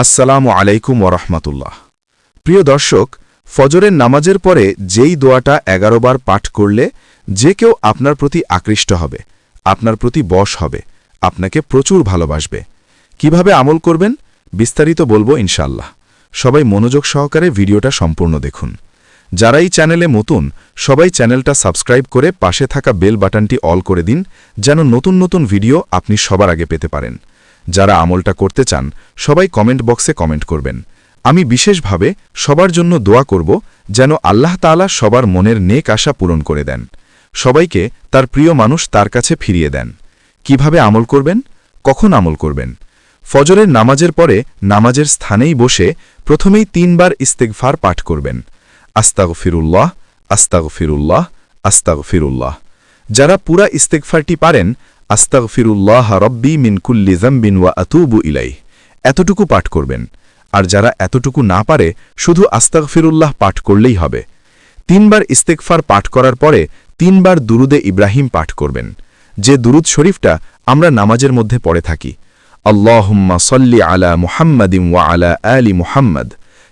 আসসালামু আলাইকুম ওরহমতুল্লাহ প্রিয় দর্শক, ফজরের নামাজের পরে যেই দোয়াটা এগারো বার পাঠ করলে যে কেউ আপনার প্রতি আকৃষ্ট হবে, আপনার প্রতি বশ হবে, আপনাকে প্রচুর ভালোবাসবে। কীভাবে আমল করবেন? বিস্তারিত বলব ইনশাল্লাহ সবাই মনোযোগ সহকারে ভিডিওটা সম্পূর্ণ দেখুন। যারা এই চ্যানেলে নতুন, সবাই চ্যানেলটা সাবস্ক্রাইব করে পাশে থাকা বেল বাটনটি অল করে দিন, যেন নতুন নতুন ভিডিও আপনি সবার আগে পেতে পারেন। যারা আমলটা করতে চান, সবাই কমেন্ট বক্সে কমেন্ট করবেন। আমি বিশেষভাবে সবার জন্য দোয়া করব যেন আল্লাহ তাআলা সবার মনের নেক আশা পূরণ করে দেন। সবাইকে তার প্রিয় মানুষ তার কাছে ফিরিয়ে দেন। কীভাবে আমল করবেন? কখন আমল করবেন? ফজরের নামাজের পরে নামাজের স্থানেই বসে প্রথমেই তিনবার ইস্তেগফার পাঠ করবেন। আস্তাগ ফিরুল্লাহ আস্তাগ ফিরুল্লাহ আস্তাগ ফিরুল্লাহ যারা পুরা ইস্তেগফারটি পারেন আস্তাগ ফিরুল্লাহ রব্বি মিন কুল্লি জাম্বিন ওয়া আতুবু ইলাই এতটুকু পাঠ করবেন। আর যারা এতটুকু না পারে, শুধু আস্তাগ ফিরুল্লাহ পাঠ করলেই হবে। তিনবার ইস্তেকফার পাঠ করার পরে তিনবার দুরুদে ইব্রাহিম পাঠ করবেন। যে দুরুদ শরীফটা আমরা নামাজের মধ্যে পড়ে থাকি। আল্লাহুম্মা সল্লি আলা মুহাম্মাদিম ওয়া আলা আলি মুহাম্মদ,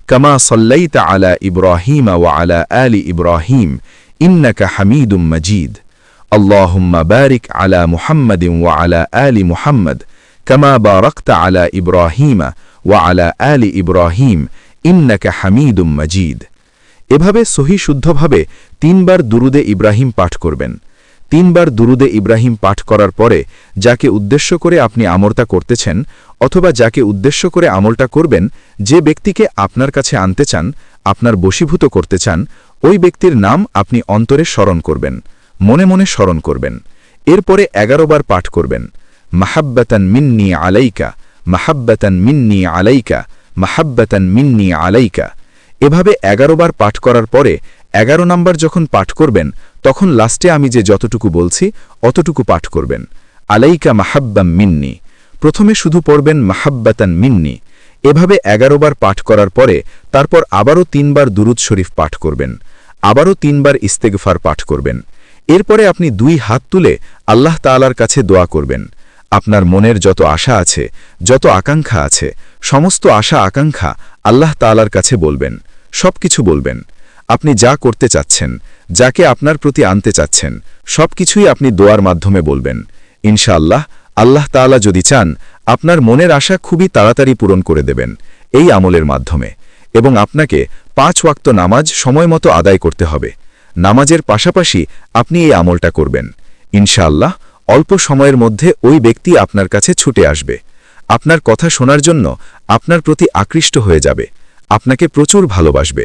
কামা সল্লাইতা আলা ইব্রাহিম ওয়া আলা আলি ইব্রাহিম, ইন্নাকা হামিদুম মজিদ। আল্লাহুম্মা বারিক আলা মুহাম্মাদিম ওয়া আলা আলি মুহাম্মদ কামা বারাকতা আলা ইব্রাহিমা ওয়া আলা আলি ইব্রাহিম ইন্নাকা হামিদুম মজিদ এভাবে সহি শুদ্ধভাবে তিনবার দুরুদে ইব্রাহিম পাঠ করবেন। তিনবার দুরুদে ইব্রাহিম পাঠ করার পরে যাকে উদ্দেশ্য করে আপনি আমরতা করতেছেন অথবা যাকে উদ্দেশ্য করে আমলটা করবেন, যে ব্যক্তিকে আপনার কাছে আনতে চান, আপনার বশীভূত করতে চান, ওই ব্যক্তির নাম আপনি অন্তরে স্মরণ করবেন। মনে মনে স্মরণ করবেন। এরপরে এগারো বার পাঠ করবেন। মাহাব্বাতান মিন্নি আলাইকা, মাহাব্বাতান মিন্নি আলাইকা, মাহাব্বাতান মিন্নি আলাইকা। এভাবে এগারো বার পাঠ করার পরে এগারো নাম্বার যখন পাঠ করবেন, তখন লাস্টে আমি যে যতটুকু বলছি, অতটুকু পাঠ করবেন। আলাইকা মাহাব্বাম মিন্নি। প্রথমে শুধু পড়বেন মাহাব্বাতান মিন্নি। এভাবে এগারো বার পাঠ করার পরে তারপর আবারও তিনবার দুরুদ শরীফ পাঠ করবেন। আবারও তিনবার ইস্তেগফার পাঠ করবেন। এরপরে আপনি দুই হাত তুলে আল্লাহ তালার কাছে দোয়া করবেন। আপনার মনের যত আশা আছে, যত আকাঙ্ক্ষা আছে, সমস্ত আশা আকাঙ্ক্ষা আল্লাহ তালার কাছে বলবেন। সব কিছু বলবেন। আপনি যা করতে চাচ্ছেন, যাকে আপনার প্রতি আনতে চাচ্ছেন সব কিছুই আপনি দোয়ার মাধ্যমে বলবেন। ইনশাআল্লাহ, আল্লাহ তাআলা যদি চান, আপনার মনের আশা খুবই তাড়াতাড়ি পূরণ করে দেবেন, এই আমলের মাধ্যমে। এবং আপনাকে পাঁচ ওয়াক্ত নামাজ সময়মতো আদায় করতে হবে। নামাজের পাশাপাশি আপনি এই আমলটা করবেন। ইনশাআল্লাহ, অল্প সময়ের মধ্যে ওই ব্যক্তি আপনার কাছে ছুটে আসবে। আপনার কথা শোনার জন্য আপনার প্রতি আকৃষ্ট হয়ে যাবে। আপনাকে প্রচুর ভালোবাসবে।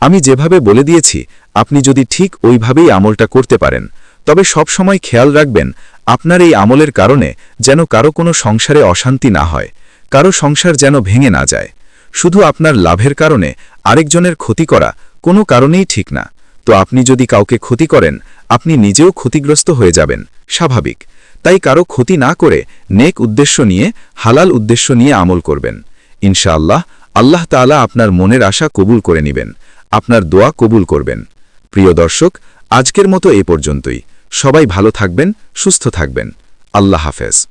আমি যেভাবে বলে দিয়েছি, আপনি যদি ঠিক ওইভাবেই আমলটা করতে পারেন, তবে সব সময় খেয়াল রাখবেন, আপনার এই আমলের কারণে যেন কারও কোনো সংসারে অশান্তি না হয়, কারও সংসার যেন ভেঙে না যায়। শুধু আপনার লাভের কারণে আরেকজনের ক্ষতি করা কোনো কারণেই ঠিক না। তো আপনি যদি কাউকে ক্ষতি করেন, আপনি নিজেও ক্ষতিগ্রস্ত হয়ে যাবেন। স্বাভাবিক। তাই কারও ক্ষতি না করে নেক উদ্দেশ্য নিয়ে, হালাল উদ্দেশ্য নিয়ে আমল করবেন। ইনশাআল্লাহ, আল্লাহ তাআলা আপনার মনের আশা কবুল করে নেবেন। আপনার দোয়া কবুল করবেন। প্রিয় দর্শক, আজকের মতো এ পর্যন্তই। সবাই ভালো থাকবেন, সুস্থ থাকবেন। আল্লাহ হাফেজ।